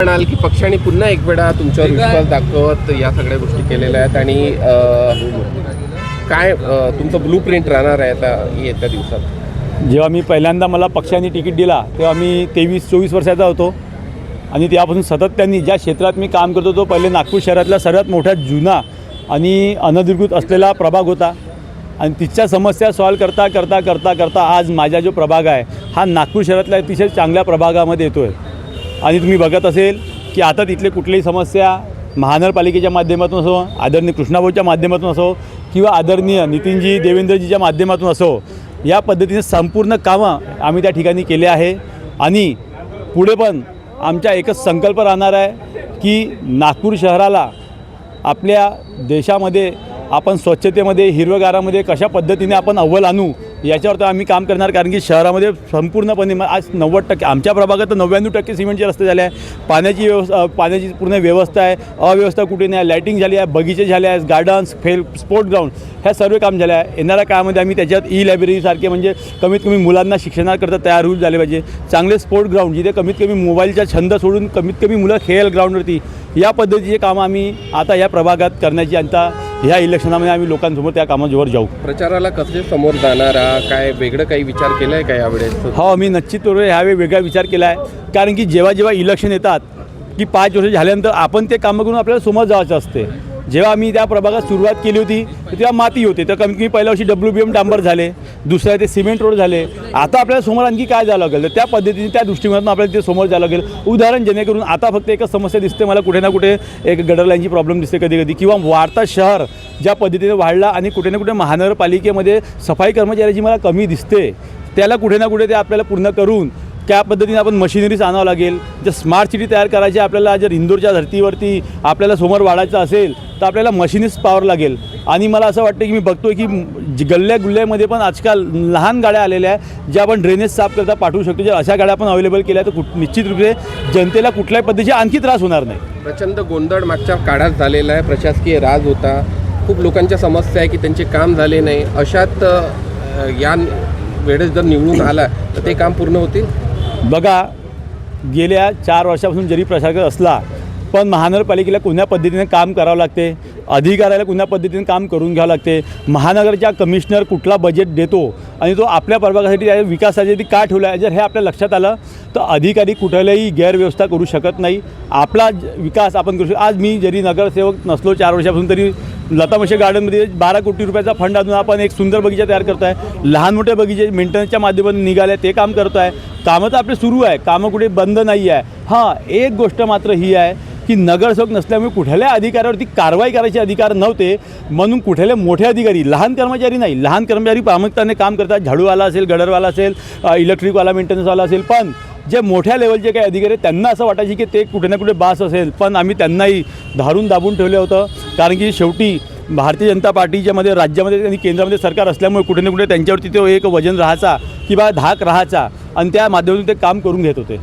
म्हणाल की पक्षाने पुन्हा एक वेळा तुमच्यावर विश्वास दाखवत या सगळ्या गोष्टी केलेल्या आहेत आणि काय तुमचं ब्लू प्रिंट राहणार आहे आता येत्या दिवसात? जेव्हा मी पहिल्यांदा मला पक्षाने तिकीट दिला तेव्हा मी तेवीस चोवीस वर्षाचा होतो. आणि तेव्हापासून सतत त्यांनी ज्या क्षेत्रात मी काम करतो तो पहिले नागपूर शहरातला सर्वात मोठा जुना आणि अनधिकृत असलेला प्रभाग होता. आणि तिच्या समस्या सॉल्व करता करता करता करता आज माझा जो प्रभाग आहे हा नागपूर शहरातल्या अतिशय चांगल्या प्रभागामध्ये येतो आहे आणि तुम्ही बघत असेल की आता तिथले कुठलीही समस्या महानगरपालिकेच्या माध्यमातून असो आदरणीय कृष्णाभाऊच्या माध्यमातून असो किंवा आदरणीय नितीनजी देवेंद्रजीच्या माध्यमातून असो या पद्धतीने संपूर्ण कामं आम्ही त्या ठिकाणी केले आहे. आणि पुढे पण आमचा एकच संकल्प राहणार आहे की नागपूर शहराला आपल्या देशामध्ये आपण स्वच्छतेमध्ये हिरवगारामध्ये कशा पद्धतीने आपण अव्वल आणू याच्यावर तर आम्ही काम करणार. कारण की शहरामध्ये संपूर्णपणे आज नव्वद टक्के आमच्या प्रभागात तर नव्याण्णव टक्के सिमेंटचे रस्ते झाले आहे. पाण्याची व्यवस्था पाण्याची पूर्ण व्यवस्था आहे. अव्यवस्था कुठे नाही लाईटिंग झाली आहे बगीचे झाले आहेत गार्डन्स फेल स्पोर्ट ग्राउंड ह्या सर्व काम झाले आहे. येणाऱ्या काळामध्ये आम्ही त्याच्यात ई लायब्ररीसारखे म्हणजे कमीत कमी मुलांना शिक्षणाकरता तयार होऊन झाले पाहिजे. चांगले स्पोर्ट ग्राउंड जिथे कमीत कमी मोबाईलचा छंद सोडून कमीत कमी मुलं खेळ ग्राउंडवरती या पद्धतीचे कामं आम्ही आता या प्रभागात करण्याची आता ह्या इलेक्शनामध्ये आम्ही लोकांसमोर त्या कामाजवळ जाऊ. प्रचाराला कसे समोर जाणार? काय वेगळं काही विचार केलाय का यावेळेस? हो मी निश्चित ह्यावेळी वेगळा विचार केला आहे कारण की जेव्हा जेव्हा इलेक्शन येतात की पाच वर्ष झाल्यानंतर आपण ते कामं करून आपल्याला समोर जायचं असते. जेव्हा आम्ही त्या प्रभागात सुरुवात केली होती तेव्हा माती होते. तर कमीत कमी पहिल्या वर्षी डब्ल्यू बी एम डांबर झाले दुसऱ्या ते सिमेंट रोड झाले. आता आपल्याला समोर आणखी काय जावं लागेल? तर त्या पद्धतीने त्या दृष्टिकोनातून आपल्याला ते समोर जावं लागेल. उदाहरण जेणेकरून आता फक्त एकच समस्या दिसते मला कुठे ना कुठे एक गडरलाईनची प्रॉब्लेम दिसते कधी कधी किंवा वाढता शहर ज्या पद्धतीने वाढला आणि कुठे ना कुठे महानगरपालिकेमध्ये सफाई कर्मचाऱ्याची मला कमी दिसते त्याला कुठे ना कुठे ते आपल्याला पूर्ण करून त्या पद्धतीने आपण मशिनरीज आणावं लागेल. जर स्मार्ट सिटी तयार करायची आपल्याला जर इंदोरच्या धर्तीवरती आपल्याला समोर वाढायचं असेल तर आपल्याला मशिनीज पावर लागेल. आणि मला असं वाटतं की मी बघतोय की गल्ल्या गुल्ल्यामध्ये पण आजकाल लहान गाड्या आलेल्या आहेत ज्या आपण ड्रेनेज साफ करता पाठवू शकतो. जर अशा गाड्या आपण अवेलेबल केल्या तर कुठ निश्चित रूपे जनतेला कुठल्याही पद्धतीचे आणखी त्रास होणार नाही. प्रचंड गोंधळ मागच्या काळात झालेला आहे. प्रशासकीय राज होता. खूप लोकांच्या समस्या आहे की त्यांचे काम झाले नाही. अशात या वेळेस जर निवडून आला तर ते काम पूर्ण होतील? बघा गेल्या चार वर्षापासून जरी प्रशासक असला पण महानगरपालिकेला कोण्या पद्धतीने काम करावं लागते? अधिकाऱ्याला कोण्या पद्धतीने काम करून घ्यावं लागते? महानगरच्या कमिशनर कुठला बजेट देतो? आणि तो आपल्या प्रभागासाठी त्या विकासासाठी का ठेवला? आहे जर हे आपल्या लक्षात आलं तर अधिकारी कुठल्याही गैरव्यवस्था करू शकत नाही. आपला ज- विकास आपण करू शकतो. आज मी जरी नगरसेवक नसलो चार वर्षापासून तरी लता मशे गार्डनमध्ये बारा कोटी रुपयाचा फंड आणून आपण एक सुंदर बगीचा तयार करतो आहे लहान मोठे बगीचे मेंटेनन्सच्या माध्यमातून निघाले ते काम करतो आहे कामं तर आपले सुरू आहे कामं कुठे बंद नाही आहे. हां एक गोष्ट मात्र ही आहे की नगरसेवक नसल्यामुळे कुठल्या अधिकाऱ्यावरती कारवाई करायचे अधिकार नव्हते. म्हणून कुठल्या मोठे अधिकारी लहान कर्मचारी नाही लहान कर्मचारी प्रामुख्याने काम करतात. झाडूवाला असेल गडरवाला असेल इलेक्ट्रिकवाला मेंटेनन्सवाला असेल. पण जे मोठ्या लेवलचे काही अधिकारी त्यांना असं वाटायचे की ते कुठे ना कुठे बास असेल. पण आम्ही त्यांनाही धारून दाबून ठेवलं होतं. कारण की शेवटी भारतीय जनता पार्टीच्या मध्ये राज्यामध्ये आणि केंद्रामध्ये सरकार असल्यामुळे कुठे ना कुठे त्यांच्यावरती तो एक वजन राहायचा किंवा धाक राहायचा. आणि त्या माध्यमातून ते काम करून घेत होते.